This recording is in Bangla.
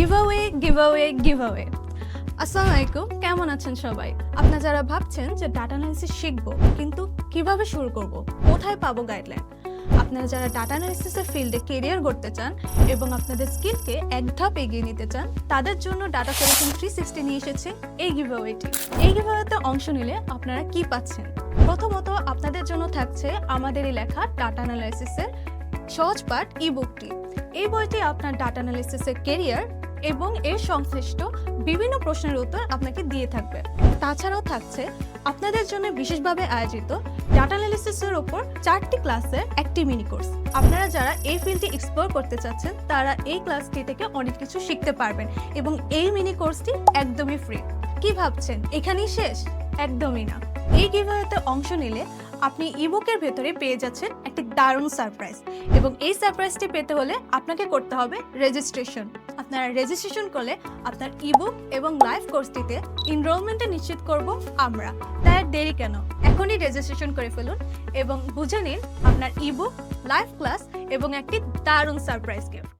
গিভঅ্যাওয়ে গিভঅ্যাওয়ে গিভঅ্যাওয়ে আসসালামু আলাইকুম কেমন আছেন সবাই? আপনারা যারা ভাবছেন যে ডাটা অ্যানালিসিস শিখব, কিন্তু কীভাবে শুরু করব, কোথায় পাবো গাইডলাইন আপনারা যারা ডাটা অ্যানালিসিসের ফিল্ডে কেরিয়ার করতে চান এবং আপনাদের স্কিলকে এক ধাপ এগিয়ে নিতে চান, তাদের জন্য ডাটা সলিউশন থ্রি সিক্সটি নিয়ে এসেছে এই গিভঅ্যাওয়েটি এই গিভঅ্যাওয়েতে অংশ নিলে আপনারা কি পাচ্ছেন? প্রথমত আপনাদের জন্য থাকছে আমাদের লেখা ডাটা অ্যানালাইসিসের সহজ পাঠ ই বুকটি এই বইটি আপনার ডাটা অ্যানালিসিসের কেরিয়ার এবং এর সংশ্লিষ্ট বিভিন্ন প্রশ্নের উত্তর আপনাকে দিয়ে থাকবে। তাছাড়াও থাকছে আপনাদের জন্য বিশেষভাবে আয়োজিত ডাটা অ্যানালিসিসের উপর চারটি ক্লাসের একটি মিনি কোর্স আপনারা যারা এই ফিল্ডটি এক্সপ্লোর করতে চাচ্ছেন, তারা এই ক্লাসটি থেকে অনেক কিছু শিখতে পারবেন এবং এই মিনি কোর্সটি একদমই ফ্রি কি ভাবছেন? এখানেই শেষ? একদমই না। এই গিভওয়েতে অংশ নিলে আপনি ইবুকের ভেতরে পেয়ে যাচ্ছেন একটি দারুণ সারপ্রাইজ এবং এই সারপ্রাইজটি পেতে হলে আপনাকে করতে হবে রেজিস্ট্রেশন আপনারা রেজিস্ট্রেশন করলে আপনার ইবুক এবং লাইভ কোর্সটিতে এনরোলমেন্টে নিশ্চিত করব আমরা। তাই দেরি কেন? এখনই রেজিস্ট্রেশন করে ফেলুন এবং বুঝে নিন আপনার ইবুক লাইভ ক্লাস এবং একটি দারুণ সারপ্রাইজ গিফট